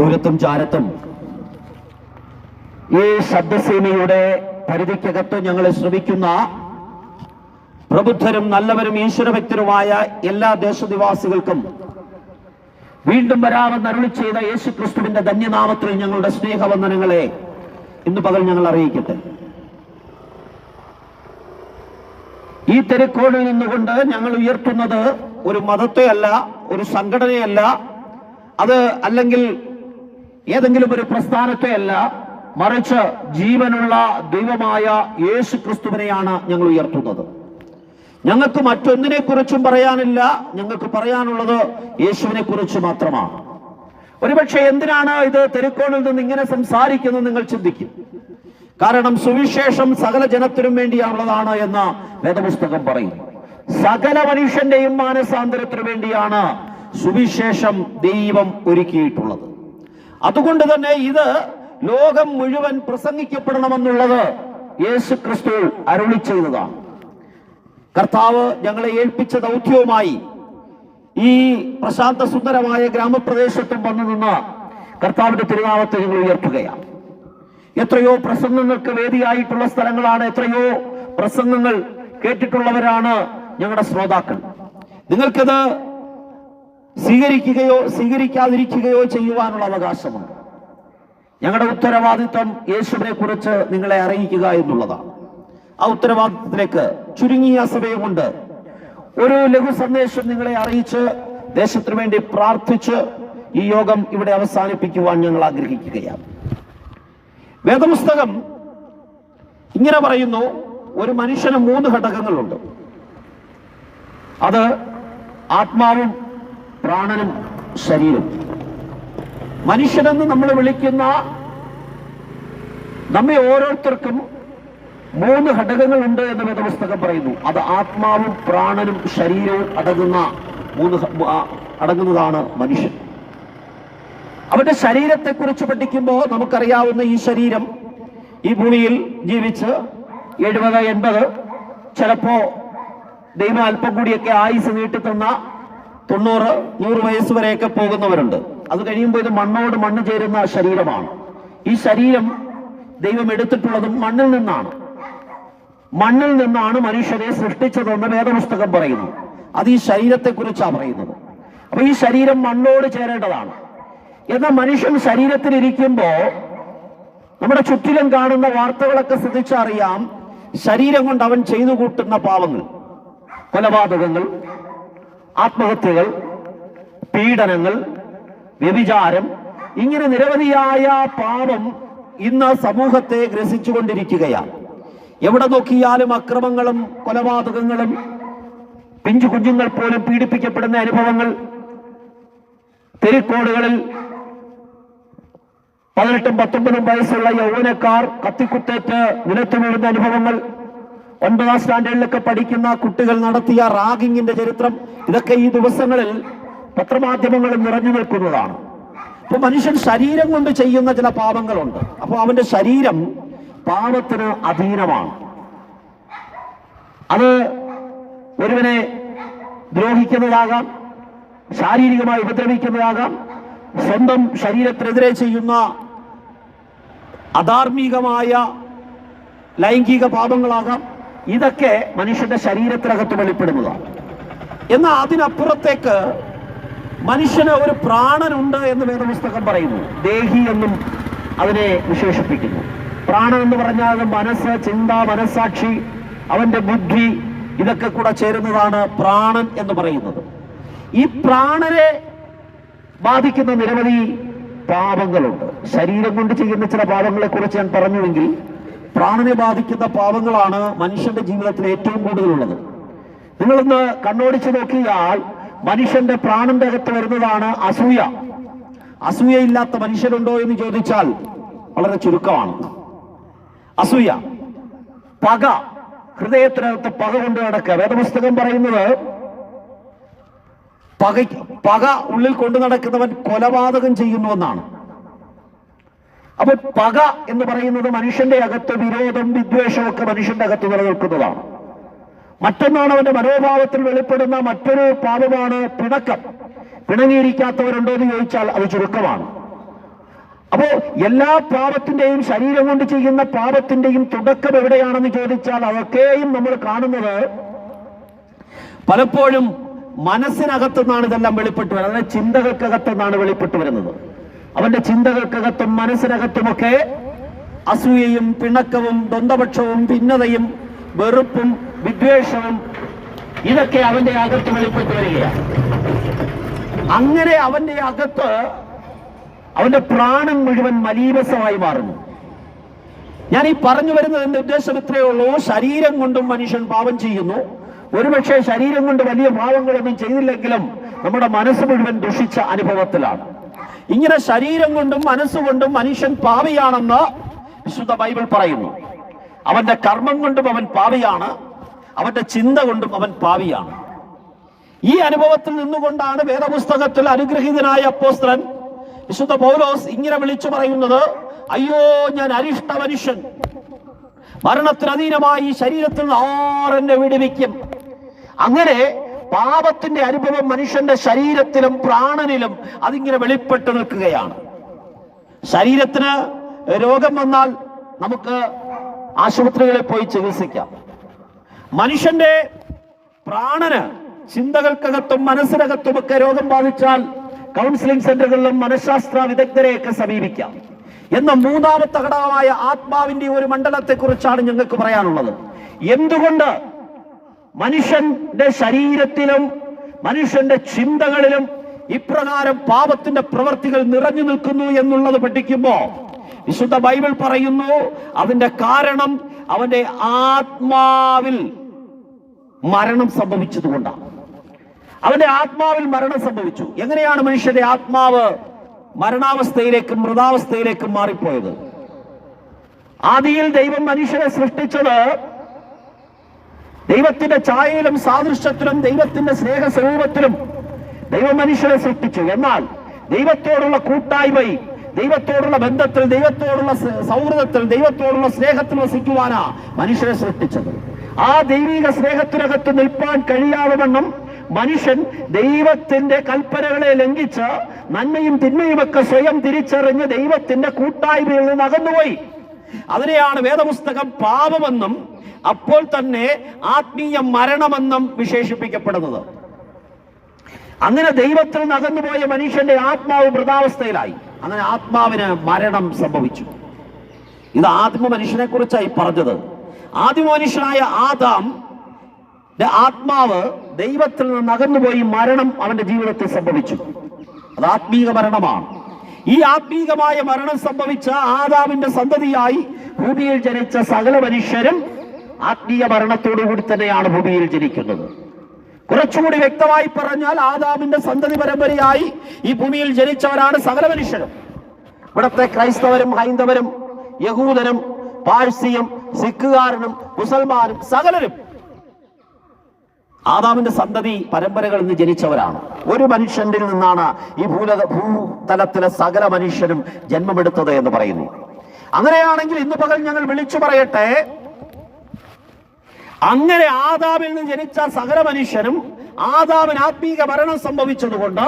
ദൂരത്തും ചാരത്തും. ഈ ശബ്ദസീമയുടെ പരിധിക്കകത്ത് ഞങ്ങൾ ശ്രമിക്കുന്ന പ്രബുദ്ധരും നല്ലവരും ഈശ്വരഭക്തരുമായ എല്ലാ ദേശനിവാസികൾക്കും വീണ്ടും വരാമെന്ന് അരുളി ചെയ്ത യേശു ക്രിസ്തുവിന്റെ ധന്യനാമത്തിൽ ഞങ്ങളുടെ സ്നേഹവന്ദനങ്ങളെ ഇന്ന് പകൽ ഞങ്ങൾ അറിയിക്കട്ടെ. ഈ തെരക്കോടിൽ നിന്നുകൊണ്ട് ഞങ്ങൾ ഉയർത്തുന്നത് ഒരു മതത്തെയല്ല ഒരു സംഘടനയല്ല. അത് അല്ലെങ്കിൽ ഏതെങ്കിലും ഒരു പ്രസ്ഥാനത്തെ അല്ല മറിച്ച് ജീവനുള്ള ദൈവമായ യേശു ക്രിസ്തുവിനെയാണ് ഞങ്ങൾ ഉയർത്തുന്നത്. ഞങ്ങൾക്ക് മറ്റൊന്നിനെ കുറിച്ചും പറയാനില്ല ഞങ്ങൾക്ക് പറയാനുള്ളത് യേശുവിനെ കുറിച്ച് മാത്രമാണ്. ഒരുപക്ഷെ എന്തിനാണ് ഇത് തെരുക്കോണിൽ നിന്ന് ഇങ്ങനെ സംസാരിക്കുന്നത് നിങ്ങൾ ചിന്തിക്കും? കാരണം സുവിശേഷം സകല ജനത്തിനും വേണ്ടിയാണുള്ളതാണ് എന്ന് വേദപുസ്തകം പറയും. സകല മനുഷ്യന്റെയും മാനസാന്തരത്തിനു വേണ്ടിയാണ് സുവിശേഷം ദൈവം ഒരുക്കിയിട്ടുള്ളത്. അതുകൊണ്ട് തന്നെ ഇത് ലോകം മുഴുവൻ പ്രസംഗിക്കപ്പെടണമെന്നുള്ളത് യേശു ക്രിസ്തു അരുളി ചെയ്തതാണ്. കർത്താവ് ഞങ്ങളെ ഏൽപ്പിച്ച ദൗത്യവുമായി ഈ പ്രശാന്ത സുന്ദരമായ ഗ്രാമപ്രദേശത്തും വന്നു നിന്ന് കർത്താവിന്റെ തിരുനാമത്തെ ഞങ്ങൾ ഉയർത്തുകയാണ്. എത്രയോ പ്രസംഗങ്ങൾക്ക് വേദിയായിട്ടുള്ള സ്ഥലങ്ങളാണ് എത്രയോ പ്രസംഗങ്ങൾ കേട്ടിട്ടുള്ളവരാണ് ഞങ്ങളുടെ ശ്രോതാക്കൾ. നിങ്ങൾക്കത് സ്വീകരിക്കുകയോ സ്വീകരിക്കാതിരിക്കുകയോ ചെയ്യുവാനുള്ള അവകാശമുണ്ട്. ഞങ്ങളുടെ ഉത്തരവാദിത്വം യേശുവിനെ കുറിച്ച് നിങ്ങളെ അറിയിക്കുക എന്നുള്ളതാണ്. ആ ഉത്തരവാദിത്വത്തിലേക്ക് ചുരുങ്ങിയ സമയമുണ്ട് ഒരു ലഘു സന്ദേശം നിങ്ങളെ അറിയിച്ച് ദേശത്തിനു വേണ്ടി പ്രാർത്ഥിച്ച് ഈ യോഗം ഇവിടെ അവസാനിപ്പിക്കുവാൻ ഞങ്ങൾ ആഗ്രഹിക്കുകയാണ്. വേദപുസ്തകം ഇങ്ങനെ പറയുന്നു ഒരു മനുഷ്യന് മൂന്ന് ഘടകങ്ങളുണ്ട്. അത് ആത്മാവും പ്രാണനും ശരീരം. മനുഷ്യനെന്ന് നമ്മൾ വിളിക്കുന്ന നമ്മെ ഓരോരുത്തർക്കും മൂന്ന് ഘടകങ്ങൾ ഉണ്ട് എന്ന് വേദപുസ്തകം പറയുന്നു. അത് ആത്മാവും പ്രാണനും ശരീരവും അടങ്ങുന്ന മൂന്ന് അടങ്ങുന്നതാണ് മനുഷ്യൻ. അവന്റെ ശരീരത്തെക്കുറിച്ച് പഠിക്കുമ്പോൾ നമുക്കറിയാവുന്ന ഈ ശരീരം ഈ ഭൂമിയിൽ ജീവിച്ച് എഴുപത് എൺപത് ചിലപ്പോ ദൈവം അല്പം കൂടിയൊക്കെ ആയുസ് നീട്ടിത്തന്ന തൊണ്ണൂറ് നൂറ് വയസ്സ് വരെയൊക്കെ പോകുന്നവരുണ്ട്. അത് കഴിയുമ്പോൾ ഇത് മണ്ണോട് മണ്ണ് ചേരുന്ന ശരീരമാണ്. ഈ ശരീരം ദൈവം എടുത്തിട്ടുള്ളതും മണ്ണിൽ നിന്നാണ്. മണ്ണിൽ നിന്നാണ് മനുഷ്യനെ സൃഷ്ടിച്ചതെന്ന് വേദപുസ്തകം പറയുന്നു. അത് ഈ ശരീരത്തെക്കുറിച്ചാണ് പറയുന്നത്. അപ്പൊ ഈ ശരീരം മണ്ണോട് ചേരേണ്ടതാണ്. എന്നാൽ മനുഷ്യൻ ശരീരത്തിലിരിക്കുമ്പോ നമ്മുടെ ചുറ്റിലും കാണുന്ന വാർത്തകളൊക്കെ ശ്രദ്ധിച്ചറിയാം. ശരീരം കൊണ്ട് അവൻ ചെയ്തു കൂട്ടുന്ന പാവങ്ങൾ കൊലപാതകങ്ങൾ ആത്മഹത്യകൾ പീഡനങ്ങൾ വ്യഭിചാരം ഇങ്ങനെ നിരവധിയായ പാപം ഇന്ന് സമൂഹത്തെ ഗ്രസിച്ചുകൊണ്ടിരിക്കുകയാണ്. എവിടെ നോക്കിയാലും അക്രമങ്ങളും കൊലപാതകങ്ങളും പിഞ്ചു കുഞ്ഞുങ്ങൾ പോലും പീഡിപ്പിക്കപ്പെടുന്ന അനുഭവങ്ങൾ തെരുക്കോടുകളിൽ പതിനെട്ടും പത്തൊമ്പതും വയസ്സുള്ള യൗവനക്കാർ കത്തിക്കുത്തേറ്റ് നിലത്തു വീഴുന്ന അനുഭവങ്ങൾ ഒൻപതാം സ്റ്റാൻഡേർഡിലൊക്കെ പഠിക്കുന്ന കുട്ടികൾ നടത്തിയ റാഗിങ്ങിന്റെ ചരിത്രം ഇതൊക്കെ ഈ ദിവസങ്ങളിൽ പത്രമാധ്യമങ്ങളിൽ നിറഞ്ഞു നിൽക്കുന്നതാണ്. അപ്പൊ മനുഷ്യൻ ശരീരം കൊണ്ട് ചെയ്യുന്ന ചില പാപങ്ങളുണ്ട്. അപ്പൊ അവന്റെ ശരീരം പാപത്തിന് അധീനമാണ്. അത് ഒരുവനെ ദ്രോഹിക്കുന്നതാകാം ശാരീരികമായി ഉപദ്രവിക്കുന്നതാകാം സ്വന്തം ശരീരത്തിനെതിരെ ചെയ്യുന്ന അധാർമികമായ ലൈംഗിക പാപങ്ങളാകാം ഇതൊക്കെ മനുഷ്യന്റെ ശരീരത്തിനകത്ത് വെളിപ്പെടുന്നതാണ് എന്നാൽ അതിനപ്പുറത്തേക്ക് മനുഷ്യന് ഒരു പ്രാണനുണ്ട് എന്ന് വേദപുസ്തകം പറയുന്നു. ദേഹി എന്നും അതിനെ വിശേഷിപ്പിക്കുന്നു. പ്രാണൻ എന്ന് പറഞ്ഞാൽ മനസ്സ് ചിന്ത മനസ്സാക്ഷി അവന്റെ ബുദ്ധി ഇതൊക്കെ കൂടെ ചേരുന്നതാണ് പ്രാണൻ എന്ന് പറയുന്നത്. ഈ പ്രാണനെ ബാധിക്കുന്ന നിരവധി പാപങ്ങളുണ്ട്. ശരീരം കൊണ്ട് ചെയ്യുന്ന ചില പാപങ്ങളെ കുറിച്ച് ഞാൻ പറഞ്ഞുവെങ്കിൽ പ്രാണനെ ബാധിക്കുന്ന പാപങ്ങളാണ് മനുഷ്യന്റെ ജീവിതത്തിൽ ഏറ്റവും കൂടുതലുള്ളത്. നിങ്ങളൊന്ന് കണ്ണോടിച്ച് നോക്കിയാൽ മനുഷ്യന്റെ പ്രാണന്റെ അകത്ത് വരുന്നതാണ് അസൂയ. അസൂയയില്ലാത്ത മനുഷ്യരുണ്ടോ എന്ന് ചോദിച്ചാൽ വളരെ ചുരുക്കമാണ്. അസൂയ. പക. ഹൃദയത്തിനകത്ത് പക കൊണ്ട് നടക്കുക. വേദപുസ്തകം പറയുന്നത് പക പക ഉള്ളിൽ കൊണ്ടു നടക്കുന്നവൻ കൊലപാതകം ചെയ്യുന്നുവെന്നാണ് അപ്പൊ പക എന്ന് പറയുന്നത് മനുഷ്യന്റെ അകത്ത് വിരോധം വിദ്വേഷമൊക്കെ മനുഷ്യന്റെ അകത്ത് നിലനിൽക്കുന്നതാണ്. മറ്റൊന്നാണ് അവന്റെ മനോഭാവത്തിൽ വെളിപ്പെടുന്ന മറ്റൊരു പാപമാണ് പിണക്കം. പിണങ്ങിയിരിക്കാത്തവരുണ്ടോ എന്ന് ചോദിച്ചാൽ അത് ചുരുക്കമാണ്. അപ്പോ എല്ലാ പാപത്തിന്റെയും ശരീരം കൊണ്ട് ചെയ്യുന്ന പാപത്തിന്റെയും തുടക്കം എവിടെയാണെന്ന് ചോദിച്ചാൽ അതൊക്കെയും നമ്മൾ കാണുന്നത് പലപ്പോഴും മനസ്സിനകത്തുനിന്നാണ് ഇതെല്ലാം വെളിപ്പെട്ട് വരുന്നത്. അതായത് ചിന്തകൾക്കകത്തുനിന്നാണ് വെളിപ്പെട്ട് വരുന്നത്. അവന്റെ ചിന്തകൾക്കകത്തും മനസ്സിനകത്തുമൊക്കെ അസൂയയും പിണക്കവും ദ്വന്ദ്പക്ഷവും ഭിന്നതയും വെറുപ്പും വിദ്വേഷവും ഇതൊക്കെ അവന്റെ അകത്ത് വെളിപ്പെട്ട് വരികയാണ്. അങ്ങനെ അവന്റെ അകത്ത് അവന്റെ പ്രാണൻ മുഴുവൻ മലീവസമായി മാറുന്നു. ഞാൻ ഈ പറഞ്ഞു വരുന്നത് എന്റെ ഉദ്ദേശം ഇത്രയേ ഉള്ളൂ. ശരീരം കൊണ്ടും മനുഷ്യൻ പാപം ചെയ്യുന്നു. ഒരുപക്ഷെ ശരീരം കൊണ്ട് വലിയ പാവങ്ങളൊന്നും ചെയ്തില്ലെങ്കിലും നമ്മുടെ മനസ്സ് മുഴുവൻ ദുഷിച്ച അനുഭവത്തിലാണ്. ഇങ്ങനെ ശരീരം കൊണ്ടും മനസ്സുകൊണ്ടും മനുഷ്യൻ പാവിയാണെന്ന് വിശുദ്ധ ബൈബിൾ പറയുന്നു. അവന്റെ കർമ്മം കൊണ്ടും അവൻ പാവിയാണ്. അവന്റെ ചിന്ത കൊണ്ടും അവൻ പാവിയാണ്. ഈ അനുഭവത്തിൽ നിന്നുകൊണ്ടാണ് വേദപുസ്തകത്തിൽ അനുഗ്രഹീതനായ അപ്പോസ്ത്രൻ വിശുദ്ധ പൗലോസ് ഇങ്ങനെ വിളിച്ചു പറയുന്നത് അയ്യോ ഞാൻ അരിഷ്ട മനുഷ്യൻ. മരണത്തിനധീനമായി ശരീരത്തിൽ നിന്ന് ആരെന്നെ വിടുവിക്കും. അങ്ങനെ പാപത്തിന്റെ അനുഭവം മനുഷ്യന്റെ ശരീരത്തിലും പ്രാണനിലും അതിങ്ങനെ വെളിപ്പെട്ട് നിൽക്കുകയാണ്. ശരീരത്തിന് രോഗം വന്നാൽ നമുക്ക് ആശുപത്രികളിൽ പോയി ചികിത്സിക്കാം. മനുഷ്യന്റെ പ്രാണന് ചിന്തകൾക്കകത്തും മനസ്സിനകത്തുമൊക്കെ രോഗം ബാധിച്ചാൽ കൗൺസിലിംഗ് സെന്ററുകളിലും മനഃശാസ്ത്ര വിദഗ്ധരെയൊക്കെ സമീപിക്കാം. എന്ന മൂന്നാമത്തെ ഘടകമായ ആത്മാവിന്റെ ഒരു മണ്ഡലത്തെ കുറിച്ചാണ് ഞങ്ങൾക്ക് പറയാനുള്ളത്. എന്തുകൊണ്ട് മനുഷ്യന്റെ ശരീരത്തിലും മനുഷ്യന്റെ ചിന്തകളിലും ഇപ്രകാരം പാപത്തിന്റെ പ്രവർത്തികൾ നിറഞ്ഞു നിൽക്കുന്നു എന്നുള്ളത് പഠിക്കുമ്പോ വിശുദ്ധ ബൈബിൾ പറയുന്നു അതിന്റെ കാരണം അവന്റെ ആത്മാവിൽ മരണം സംഭവിച്ചതുകൊണ്ടാണ്. അവന്റെ ആത്മാവിൽ മരണം സംഭവിച്ചു. എങ്ങനെയാണ് മനുഷ്യന്റെ ആത്മാവ് മരണാവസ്ഥയിലേക്കും മൃതാവസ്ഥയിലേക്കും മാറിപ്പോയത്? ആദിയിൽ ദൈവം മനുഷ്യനെ സൃഷ്ടിച്ചത് ദൈവത്തിന്റെ ഛായയിലും സാദൃശ്യത്തിലും ദൈവത്തിന്റെ സ്നേഹസ്വരൂപത്തിലും സ്വരൂപത്തിലും ദൈവമനുഷ്യരെ സൃഷ്ടിച്ചു. എന്നാൽ ദൈവത്തോടുള്ള കൂട്ടായ്മയിൽ ദൈവത്തോടുള്ള ബന്ധത്തിൽ ദൈവത്തോടുള്ള സൗഹൃദത്തിൽ ദൈവത്തോടുള്ള സ്നേഹത്തിൽ വസിക്കുവാനാ മനുഷ്യരെ സൃഷ്ടിച്ചത്. ആ ദൈവിക സ്നേഹത്തിനകത്ത് നിൽപ്പാൻ കഴിയാതെ മനുഷ്യൻ ദൈവത്തിന്റെ കൽപ്പനകളെ ലംഘിച്ച് നന്മയും തിന്മയുമൊക്കെ സ്വയം തിരിച്ചറിഞ്ഞ് ദൈവത്തിന്റെ കൂട്ടായ്മയിൽ നിന്ന് അകന്നുപോയി. അതിനെയാണ് വേദപുസ്തകം പാപമെന്നും അപ്പോൾ തന്നെ ആത്മീയ മരണമെന്നും വിശേഷിപ്പിക്കപ്പെടുന്നത്. അങ്ങനെ ദൈവത്തിൽ നിന്ന് അകന്നുപോയ മനുഷ്യന്റെ ആത്മാവ് മൃതാവസ്ഥയിലായി. അങ്ങനെ ആത്മാവിന് മരണം സംഭവിച്ചു. ഇത് ആദിമ മനുഷ്യനെ കുറിച്ചായി പറഞ്ഞത്. ആദിമ മനുഷ്യനായ ആദാം ആത്മാവ് ദൈവത്തിൽ നിന്ന് അകന്നുപോയി മരണം അവന്റെ ജീവിതത്തിൽ സംഭവിച്ചു. അത് ആത്മീക മരണമാണ്. ഈ ആത്മീകമായ മരണം സംഭവിച്ച ആദാമിന്റെ സന്തതിയായി ഭൂമിയിൽ ജനിച്ച സകല മനുഷ്യരും ആത്മീയ മരണത്തോടുകൂടി തന്നെയാണ് ഭൂമിയിൽ ജനിക്കുന്നത്. കുറച്ചുകൂടി വ്യക്തമായി പറഞ്ഞാൽ ആദാമിന്റെ സന്തതി പരമ്പരയായി ഈ ഭൂമിയിൽ ജനിച്ചവരാണ് സകല മനുഷ്യരും. ഇവിടത്തെ ക്രൈസ്തവരും ഹൈന്ദവരും യഹൂദനും പാഴ്സിയും സിഖുകാരനും മുസൽമാനും സകലരും ആദാമിന്റെ സന്തതി പരമ്പരകളിൽ നിന്ന് ജനിച്ചവരാണ്. ഒരു മനുഷ്യന്റെ നിന്നാണ് ഈ ഭൂല ഭൂതലത്തിലെ സകല മനുഷ്യരും ജന്മമെടുത്തത് എന്ന് പറയുന്നു. അങ്ങനെയാണെങ്കിൽ ഇന്ന് പകൽ ഞങ്ങൾ വിളിച്ചു പറയട്ടെ അങ്ങനെ ആദാമിൽ നിന്ന് ജനിച്ച സകല മനുഷ്യനും ആദാമിന് ആത്മീക മരണം സംഭവിച്ചതുകൊണ്ട്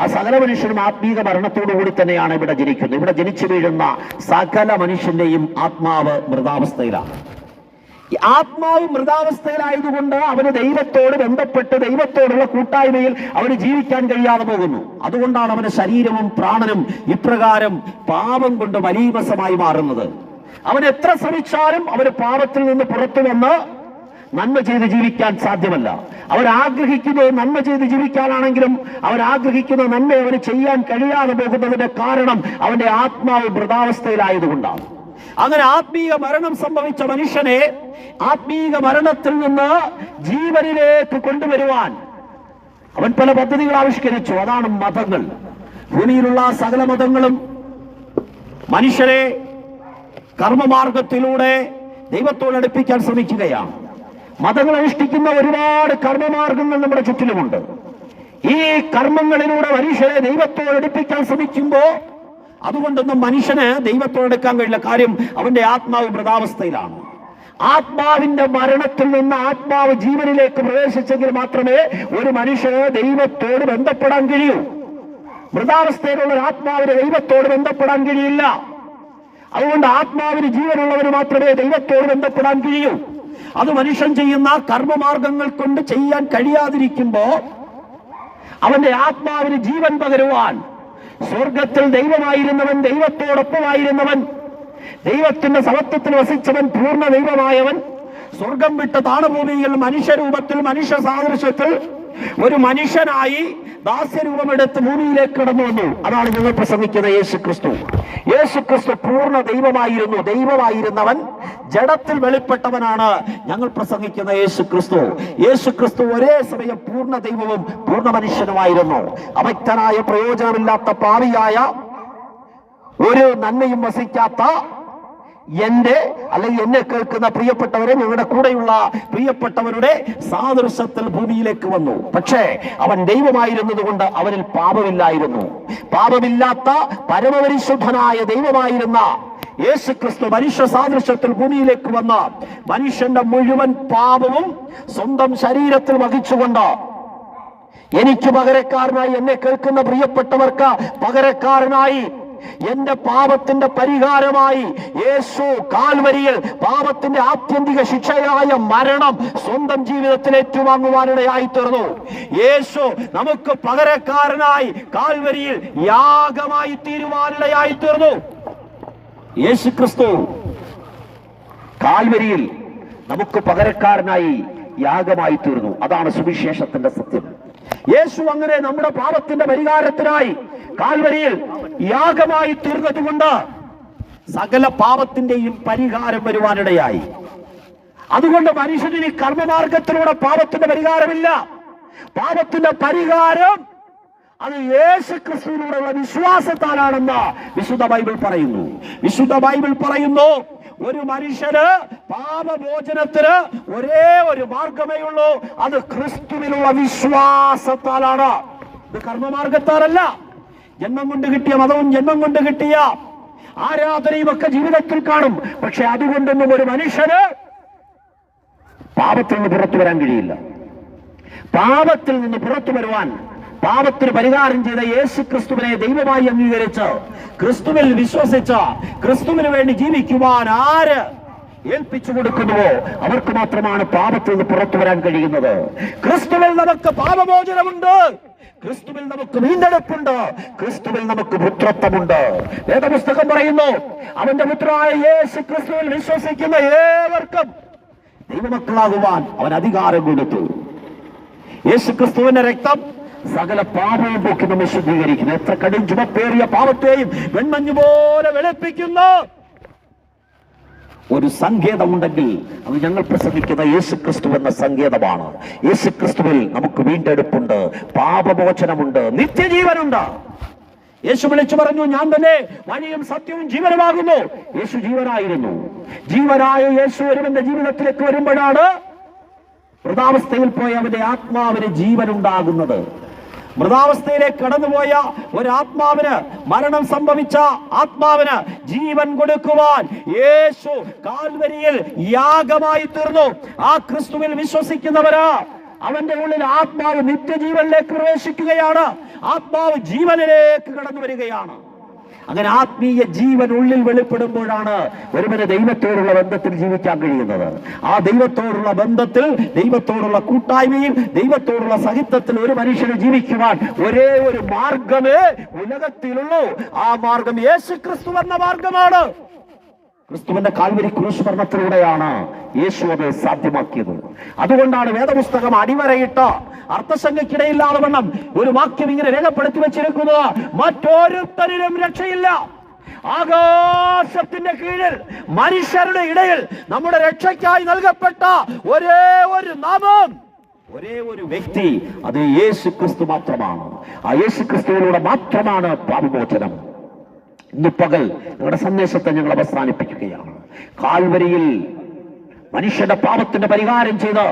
ആ സകല മനുഷ്യനും ആത്മീക മരണത്തോടു കൂടി തന്നെയാണ് ഇവിടെ ജനിക്കുന്നത്. ഇവിടെ ജനിച്ചു വീഴുന്ന സകല മനുഷ്യന്റെയും ആത്മാവ് മൃതാവസ്ഥയിലാണ്. ആത്മാവ് മൃതാവസ്ഥയിലായതുകൊണ്ട് അവന് ദൈവത്തോട് ബന്ധപ്പെട്ട് ദൈവത്തോടുള്ള കൂട്ടായ്മയിൽ അവന് ജീവിക്കാൻ കഴിയാതെ പോകുന്നു. അതുകൊണ്ടാണ് അവന് ശരീരവും പ്രാണനും ഇപ്രകാരം പാപം കൊണ്ട് മലീമസമായി മാറുന്നത്. അവൻ എത്ര ശ്രമിച്ചാലും അവന് പാപത്തിൽ നിന്ന് പുറത്തു വന്ന് നന്മ ചെയ്ത് ജീവിക്കാൻ സാധ്യമല്ല. അവരാഗ്രഹിക്കുന്നത് നന്മ ചെയ്ത് ജീവിക്കാനാണെങ്കിലും അവരാഗ്രഹിക്കുന്ന നന്മ അവന് ചെയ്യാൻ കഴിയാതെ പോകുന്നതിന്റെ കാരണം അവന്റെ ആത്മാവ് വൃതാവസ്ഥയിലായതുകൊണ്ടാണ്. അങ്ങനെ ആത്മീയ മരണം സംഭവിച്ച മനുഷ്യനെ ആത്മീയ മരണത്തിൽ നിന്ന് ജീവനിലേക്ക് കൊണ്ടുവരുവാൻ അവൻ പല പദ്ധതികൾ ആവിഷ്കരിച്ചു. അതാണ് മതങ്ങൾ. ഭൂമിയിലുള്ള സകല മതങ്ങളും മനുഷ്യരെ കർമ്മമാർഗത്തിലൂടെ ദൈവത്തോട് അടുപ്പിക്കാൻ ശ്രമിക്കുകയാണ്. മതങ്ങൾ അനുഷ്ഠിക്കുന്ന ഒരുപാട് കർമ്മമാർഗങ്ങൾ നമ്മുടെ ചുറ്റിലുമുണ്ട്. ഈ കർമ്മങ്ങളിലൂടെ മനുഷ്യരെ ദൈവത്തോട് അടുപ്പിക്കാൻ ശ്രമിക്കുമ്പോ അതുകൊണ്ടൊന്നും മനുഷ്യന് ദൈവത്തോട് എടുക്കാൻ കഴിയില്ല. കാര്യം അവന്റെ ആത്മാവ് മൃതാവസ്ഥയിലാണ്. ആത്മാവിന്റെ മരണത്തിൽ നിന്ന് ആത്മാവ് ജീവനിലേക്ക് പ്രവേശിച്ചെങ്കിൽ മാത്രമേ ഒരു മനുഷ്യന് ദൈവത്തോട് ബന്ധപ്പെടാൻ കഴിയൂ. മൃതാവസ്ഥയിലുള്ള ഒരു ആത്മാവിന് ദൈവത്തോട് ബന്ധപ്പെടാൻ കഴിയില്ല. അതുകൊണ്ട് ആത്മാവിന് ജീവനുള്ളവന് മാത്രമേ ദൈവത്തോട് ബന്ധപ്പെടാൻ കഴിയൂ. അത് മനുഷ്യൻ ചെയ്യുന്ന കർമ്മമാർഗങ്ങൾ കൊണ്ട് ചെയ്യാൻ കഴിയാതിരിക്കുമ്പോ അവന്റെ ആത്മാവിന് ജീവൻ പകരുവാൻ സ്വർഗത്തിൽ ദൈവമായിരുന്നവൻ ദൈവത്തോടൊപ്പമായിരുന്നവൻ ദൈവത്തിന്റെ സമത്വത്തിൽ വസിച്ചവൻ പൂർണ ദൈവമായവൻ സ്വർഗം വിട്ട താണഭൂമിയിൽ മനുഷ്യരൂപത്തിൽ മനുഷ്യ സാദൃശ്യത്തിൽ ഒരു മനുഷ്യനായി ദാസ്യരൂപമെടുത്ത് ഭൂമിയിലേക്ക് കടന്നു വന്നു. അതാണ് ഞങ്ങൾ പ്രസംഗിക്കുന്ന യേശു ക്രിസ്തു യേശു ക്രിസ്തു പൂർണ ദൈവമായിരുന്നു. ദൈവമായിരുന്നവൻ ജഡത്തിൽ വെളിപ്പെട്ടവനാണ് ഞങ്ങൾ പ്രസംഗിക്കുന്ന യേശു ക്രിസ്തു യേശു ക്രിസ്തു ഒരേ സമയം പൂർണ ദൈവവും പൂർണ മനുഷ്യനുമായിരുന്നു. അവക്തനായ പ്രയോജനമില്ലാത്ത പാവിയായ ഒരു നന്മയും വസിക്കാത്ത എന്റെ അല്ലെങ്കിൽ എന്നെ കേൾക്കുന്ന പ്രിയപ്പെട്ടവരെ ഞങ്ങളുടെ കൂടെയുള്ള പ്രിയപ്പെട്ടവരുടെ സാദൃശ്യത്തിൽ ഭൂമിയിലേക്ക് വന്നു. പക്ഷേ അവൻ ദൈവമായിരുന്നത് കൊണ്ട് അവനിൽ പാപമില്ലായിരുന്നു. പാപമില്ലാത്ത പരമപരിശുദ്ധനായ ദൈവമായിരുന്ന യേശു ക്രിസ്തു മനുഷ്യ സാദൃശ്യത്തിൽ ഭൂമിയിലേക്ക് വന്ന മനുഷ്യന്റെ മുഴുവൻ പാപവും സ്വന്തം ശരീരത്തിൽ വഹിച്ചുകൊണ്ട് എനിക്ക് പകരക്കാരനായി എന്നെ കേൾക്കുന്ന പ്രിയപ്പെട്ടവർക്ക് പകരക്കാരനായി എന്റെ പാപത്തിന്റെ പരിഹാരമായി യേശു കാൽവരിയിൽ പാപത്തിന്റെ ആത്യന്തിക ശിക്ഷയായ മരണം സ്വന്തം ജീവിതത്തിൽ ഏറ്റുവാങ്ങുവാനിടയായി തീർന്നു യേശു നമുക്ക് പകരക്കാരനായി കാൽവരിയിൽ യാഗമായി തീരുവാനിടയായി തീർന്നു യേശു ക്രിസ്തു കാൽവരിയിൽ നമുക്ക് പകരക്കാരനായി യാഗമായി തീർന്നു അതാണ് സുവിശേഷത്തിന്റെ സത്യം. യേശു അങ്ങനെ നമ്മുടെ പാപത്തിന്റെ പരിഹാരത്തിനായി കാൽവരിയിൽ യാഗമായി തീർന്നതുകൊണ്ട് സകല പാപത്തിന്റെയും പരിഹാരം വരുവാനിടയായി. അതുകൊണ്ട് മനുഷ്യന് കർമ്മമാർഗത്തിലൂടെ പാപത്തിന്റെ പരിഹാരമില്ല. പാപത്തിന്റെ പരിഹാരം അത് യേശു ക്രിസ്തുവിനോടുള്ള വിശ്വാസത്താലാണെന്ന് വിശുദ്ധ ബൈബിൾ പറയുന്നു. വിശുദ്ധ ബൈബിൾ പറയുന്നു ഒരു മനുഷ്യന് പാപമോചനത്തിന് ഒരേ ഒരു മാർഗമേ ഉള്ളൂ. അത് ക്രിസ്തുവിനുള്ള വിശ്വാസത്താലാണ്. ഇത് കർമ്മമാർഗത്താലല്ല ജന്മം കൊണ്ട് കിട്ടിയ മതവും ജന്മം കൊണ്ട് കിട്ടിയ ആരാധനയും ഒക്കെ ജീവിതത്തിൽ കാണും. പക്ഷെ അതുകൊണ്ടൊന്നും ഒരു മനുഷ്യന് പാപത്തിൽ നിന്ന് പുറത്തു വരാൻ കഴിയില്ല. പാപത്തിൽ നിന്ന് പുറത്തു വരുവാൻ പാപത്തിന് പരിഹാരം ചെയ്ത യേശു ക്രിസ്തുവിനെ ദൈവമായി അംഗീകരിച്ച് ക്രിസ്തുവിൽ വിശ്വസിച്ച് ക്രിസ്തുവിന് വേണ്ടി ജീവിക്കുവാൻ ആര് ഏൽപ്പിച്ചു കൊടുക്കുന്നുവോ? അവർക്ക് മാത്രമാണ് പാപത്തിൽ നിന്ന് പുറത്തു വരാൻ കഴിയുന്നത്. ക്രിസ്തുവിൽ നമുക്ക് പാപമോചനമുണ്ട്. ക്രിസ്തുവിൽ നമുക്ക് വീണ്ടെടുപ്പുണ്ട്. ക്രിസ്തുവിൽ നമുക്ക് പുത്രത്വമുണ്ട്. വേദപുസ്തകം പറയുന്നു അവന്റെ പുത്രനായ യേശു ക്രിസ്തുവിൽ വിശ്വസിക്കുന്ന ഏവർക്കും ദൈവമക്കളാകുവാൻ അവൻ അധികാരം കൊടുത്തു. യേശു ക്രിസ്തുവിന്റെ രക്തം സകല പാപവും പൊക്കി നമ്മെ ശുദ്ധീകരിക്കുന്നു. എത്ര കടും ചുമപ്പേറിയ പാപത്തെയും വെൺമഞ്ഞു പോലെ വെളുപ്പിക്കുന്നു. ഒരു സങ്കേതമുണ്ടെങ്കിൽ അത് ഞങ്ങൾ പ്രസംഗിക്കുന്ന യേശു ക്രിസ്തു എന്ന സങ്കേതമാണ്. യേശു ക്രിസ്തുവിൽ നമുക്ക് വീണ്ടെടുപ്പുണ്ട് പാപമോചനമുണ്ട് നിത്യജീവനുണ്ട്. യേശു വിളിച്ചു പറഞ്ഞു ഞാൻ തന്നെ വഴിയും സത്യവും ജീവനുമാകുന്നു. യേശു ജീവനായിരുന്നു. ജീവനായ യേശു ഒരുവന്റെ ജീവിതത്തിലേക്ക് വരുമ്പോഴാണ് വൃതാവസ്ഥയിൽ പോയ അവന്റെ ആത്മാവിന് ജീവനുണ്ടാകുന്നത്. മൃതാവസ്ഥയിലേക്ക് കടന്നുപോയ ഒരാത്മാവിന് മരണം സംഭവിച്ച ആത്മാവിന് ജീവൻ കൊടുക്കുവാൻ യേശു കാൽവരിയിൽ യാഗമായി തീർന്നു. ആ ക്രിസ്തുവിൽ വിശ്വസിക്കുന്നവരാ അവന്റെ ഉള്ളിൽ ആത്മാവ് നിത്യജീവനിലേക്ക് പ്രവേശിക്കുകയാണ്. ആത്മാവ് ജീവനിലേക്ക് കടന്നു വരികയാണ് അങ്ങനെ ആത്മീയ ജീവൻ ഉള്ളിൽ വെളിപ്പെടുമ്പോഴാണ് ഒരുവന് ദൈവത്തോടുള്ള ബന്ധത്തിൽ ജീവിക്കാൻ കഴിയുന്നത്. ആ ദൈവത്തോടുള്ള ബന്ധത്തിൽ ദൈവത്തോടുള്ള കൂട്ടായ്മയിൽ ദൈവത്തോടുള്ള സഹിത്വത്തിൽ ഒരു മനുഷ്യന് ജീവിക്കുവാൻ ഒരേ ഒരു മാർഗമേ ഉലകത്തിലുള്ളൂ. ആ മാർഗം യേശു ക്രിസ്തു എന്ന മാർഗമാണ്. ക്രിസ്തുവിന്റെ കാൽവരി ക്രൂശ് യേശു അത് സാധ്യമാക്കിയത്. അതുകൊണ്ടാണ് വേദപുസ്തകം അടിവരയിട്ട അർത്ഥസംഖ്യക്കിടയില്ലാതെ വണ്ണം ഒരു വാക്യം ഇങ്ങനെ രേഖപ്പെടുത്തി വെച്ചിരിക്കുന്നത്. മറ്റോരുത്തരിലും രക്ഷയില്ല. ആകാശത്തിന്റെ കീഴിൽ മനുഷ്യരുടെ ഇടയിൽ നമ്മുടെ രക്ഷയ്ക്കായി നൽകപ്പെട്ട ഒരേ ഒരു നാമം ഒരേ ഒരു വ്യക്തി അത് യേശു ക്രിസ്തു മാത്രമാണ്. ആ യേശു ക്രിസ്തുവിലൂടെ മാത്രമാണ് പാപമോചനം. ഇന്ന് പകൽ ഞങ്ങളുടെ സന്ദേശത്തെ ഞങ്ങൾ അവസാനിപ്പിക്കുകയാണ്. കാൽവരിയിൽ മനുഷ്യന്റെ പാപത്തിന്റെ പരിഹാരം ചെയ്ത്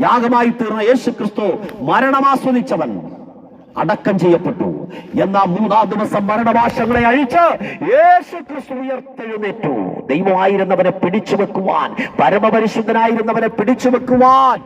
യാഗമായി തീർന്ന യേശു ക്രിസ്തു മരണമാസ്വദിച്ചവൻ അടക്കം ചെയ്യപ്പെട്ടു. എന്നാ മൂന്നാം ദിവസം മരണവാശങ്ങളെ അഴിച്ച് യേശു ക്രിസ്തു ഉയർത്തെഴുന്നേറ്റു ദൈവമായിരുന്നവനെ പിടിച്ചു വെക്കുവാൻ പരമപരിശുദ്ധനായിരുന്നവനെ പിടിച്ചു വെക്കുവാൻ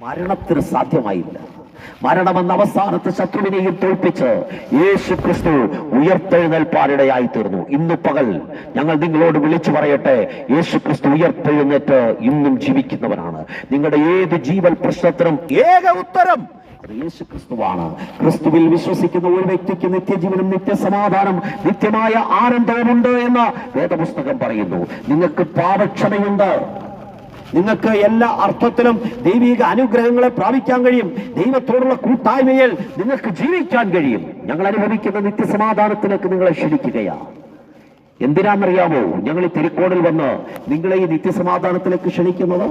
മരണത്തിന് സാധ്യമായില്ല. മരണമെന്ന അവസാനത്തെ ശത്രുവിനെയും തോൽപ്പിച്ച് യേശു ക്രിസ്തു ഉയർത്തെഴുന്നേൽപ്പാനിടയായി തീർന്നു ഇന്ന് പകൽ ഞങ്ങൾ നിങ്ങളോട് വിളിച്ചു പറയട്ടെ യേശു ക്രിസ്തു ഉയർത്തെഴുന്നേറ്റ് ഇന്നും ജീവിക്കുന്നവനാണ്. നിങ്ങളുടെ ഏത് ജീവൻ പ്രശ്നത്തിനും ഏക ഉത്തരം യേശു ക്രിസ്തുവാണ് ക്രിസ്തുവിൽ വിശ്വസിക്കുന്ന ഒരു വ്യക്തിക്ക് നിത്യജീവനും നിത്യസമാധാനം നിത്യമായ ആനന്ദവുമുണ്ട് എന്ന് വേദപുസ്തകം പറയുന്നു. നിങ്ങൾക്ക് പാപക്ഷമയുണ്ട്. നിങ്ങൾക്ക് എല്ലാ അർത്ഥത്തിലും ദൈവിക അനുഗ്രഹങ്ങളെ പ്രാപിക്കാൻ കഴിയും. ദൈവത്തോടുള്ള കൂട്ടായ്മയിൽ നിങ്ങൾക്ക് ജീവിക്കാൻ കഴിയും. ഞങ്ങൾ അനുഭവിക്കുന്ന നിത്യസമാധാനത്തിലേക്ക് നിങ്ങളെ ക്ഷണിക്കുകയാണ്. എന്തിനാണെന്നറിയാമോ? ഞങ്ങൾ ഈ തിരുക്കോണിൽ വന്ന് നിങ്ങളെ ഈ നിത്യസമാധാനത്തിലേക്ക് ക്ഷണിക്കുന്നത്?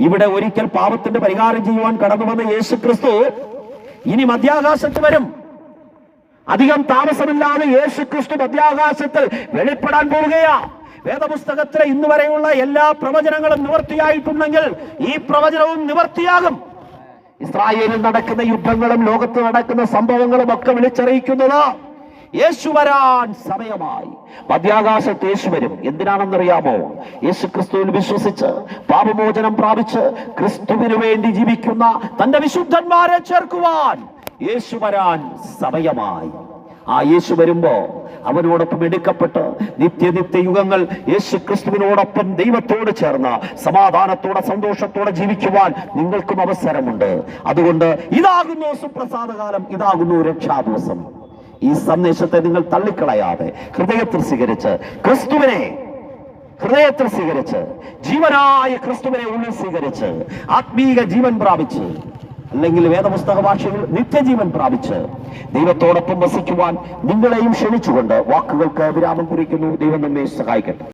ഇവിടെ ഒരിക്കൽ പാപത്തിന്റെ പരിഹാരം ചെയ്യുവാൻ കടന്നു വന്ന യേശു ക്രിസ്തു ഇനി മധ്യാകാശത്ത് വരും. അധികം താമസമില്ലാതെ യേശു ക്രിസ്തു മധ്യാകാശത്തിൽ വെളിപ്പെടാൻ പോവുകയാ. വേദപുസ്തകത്തിലെ ഇന്ന് വരെയുള്ള എല്ലാ പ്രവചനങ്ങളും നിവർത്തിയായിട്ടുണ്ടെങ്കിൽ ഈ പ്രവചനവും നിവർത്തിയാകും. ഇസ്രായേലിൽ നടക്കുന്ന യുദ്ധങ്ങളും ലോകത്ത് നടക്കുന്ന സംഭവങ്ങളും ഒക്കെ വിളിച്ചറിയിക്കുന്നത് യേശു വരാൻ സമയമായി. മധ്യാകാശത്ത് യേശു വരും. എന്തിനാണെന്നറിയാമോ? യേശു ക്രിസ്തുവിൽ വിശ്വസിച്ച് പാപമോചനം പ്രാപിച്ച് ക്രിസ്തുവിനു വേണ്ടി ജീവിക്കുന്ന തന്റെ വിശുദ്ധന്മാരെ ചേർക്കുവാൻ യേശു വരാൻ സമയമായി. ആ യേശു വരുമ്പോ അവനോടൊപ്പം എടുക്കപ്പെട്ട് നിത്യനിത്യ യുഗങ്ങൾ യേശു ക്രിസ്തുവിനോടൊപ്പം ദൈവത്തോട് ചേർന്ന് സമാധാനത്തോടെ സന്തോഷത്തോടെ ജീവിക്കുവാൻ നിങ്ങൾക്കും അവസരമുണ്ട്. അതുകൊണ്ട് ഇതാകുന്നു സുപ്രസാദകാലം ഇതാകുന്നു രക്ഷാദിവസം. ഈ സന്ദേശത്തെ നിങ്ങൾ തള്ളിക്കളയാതെ ഹൃദയത്തിൽ സ്വീകരിച്ച് ക്രിസ്തുവിനെ ഹൃദയത്തിൽ സ്വീകരിച്ച് ജീവനായ ക്രിസ്തുവിനെ ഉള്ളിൽ സ്വീകരിച്ച് ആത്മീക ജീവൻ പ്രാപിച്ച് അല്ലെങ്കിൽ വേദപുസ്തക ഭാഷയിൽ നിത്യജീവൻ പ്രാപിച്ച് ദൈവത്തോടൊപ്പം വസിക്കുവാൻ നിങ്ങളെയും ക്ഷണിച്ചുകൊണ്ട് വാക്കുകൾക്ക് വിരാമം കുറിക്കുന്നു. ദൈവം നമ്മെ സഹായിക്കട്ടെ.